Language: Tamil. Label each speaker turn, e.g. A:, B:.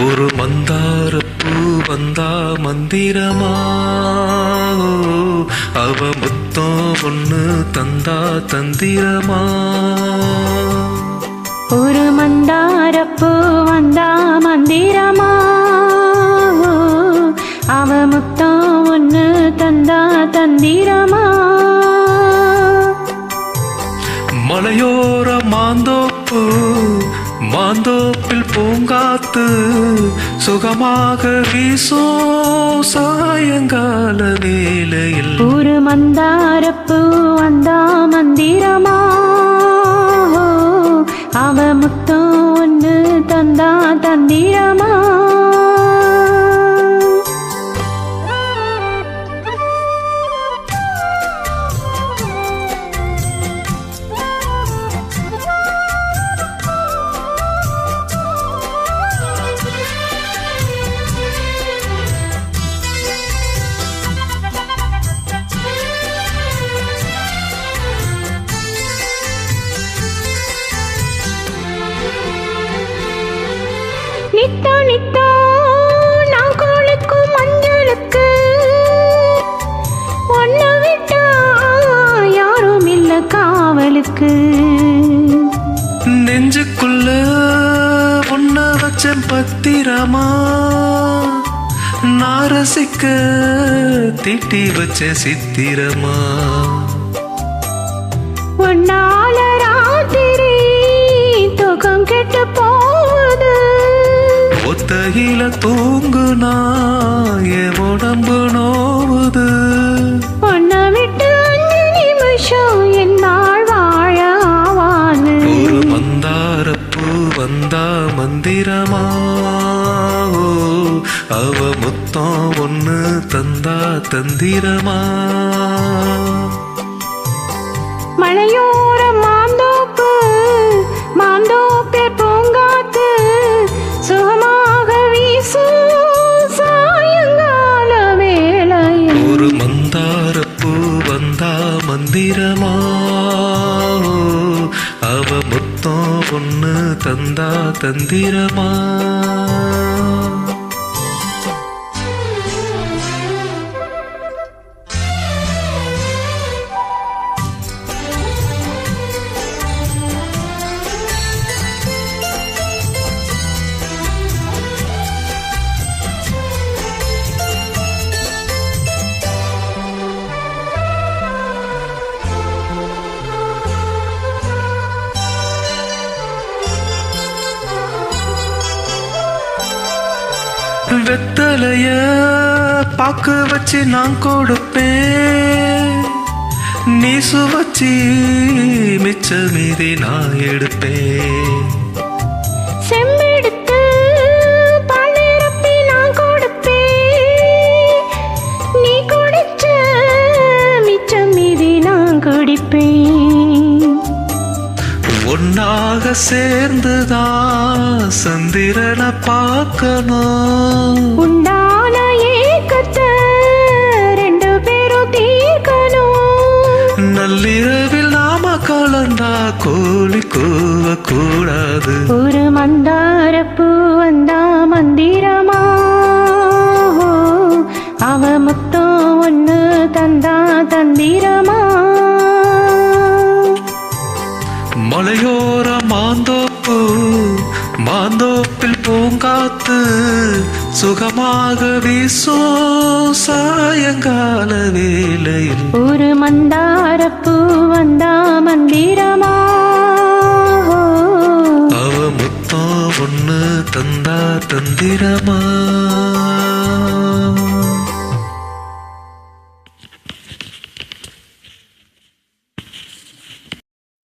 A: மந்தார பூ வந்தா மந்திரமா? அவ முத்தம் ஒண்ணு தந்தா தந்திரமா?
B: ஒரு மந்தாரப்பூ வந்தா மந்திரமா? அவ முத்தம் ஒன்று தந்தா தந்திரமா?
A: மலையோர மாந்தோப்பு மாந்தோப்பில் பூங்காத்து சுகமாக வீசோ சாயங்கால வேலையில்
B: ஒரு மந்தாரப்பு வந்தா மந்திர காவலுக்கு.
A: நெஞ்சுக்குள்ள உன்ன வச்ச பத்திரமா நான் ரசிக்க தீட்டி வச்ச சித்திரமா
B: ஒன்னால ராத்திரி
A: ஒத்தையில தூங்குனா என் உடம்பு நோவுது.
B: ஒன்ன விட்டு அஞ்சு நிமிஷம் என்னால் வாழ ஆவாது
A: ஒரு மந்தார பூ வந்தா மந்திரமா அவ முத்தம் ஒண்ணு தந்தா தந்திரமா?
B: மலையோர
A: மந்திரமா அவ முத்தம் ஒண்ணு தந்தா தந்திரமா? வெத்தலைய பாக்கு வச்சு நான் கொடுப்பேன். நீ சுவச்சி மிச்சமீதி நான் எடுப்பேன். ஒன்னாக சேர்ந்துதான் சந்திரனை பார்க்கணும்.
B: உண்டான ஏக்கத்தை ரெண்டு பேரும் தீர்க்கணும்.
A: நள்ளிரவில் நாம கலந்தா கோழி கூவ கூடாது.
B: ஒரு மந்தாரப்பூ வந்தா மந்திரமா? அவ முத்தம் ஒன்று தந்தா தந்திரமா?
A: மாந்தோப்பு மாந்தோப்பில் பூங்காத்து சுகமாக வீசோ சாயங்கால வேளையில்.
B: ஒரு மந்தாரப்பூ வந்தா மந்திரமா?
A: அவ முத்தம் ஒண்ணு தந்தா தந்திரமா?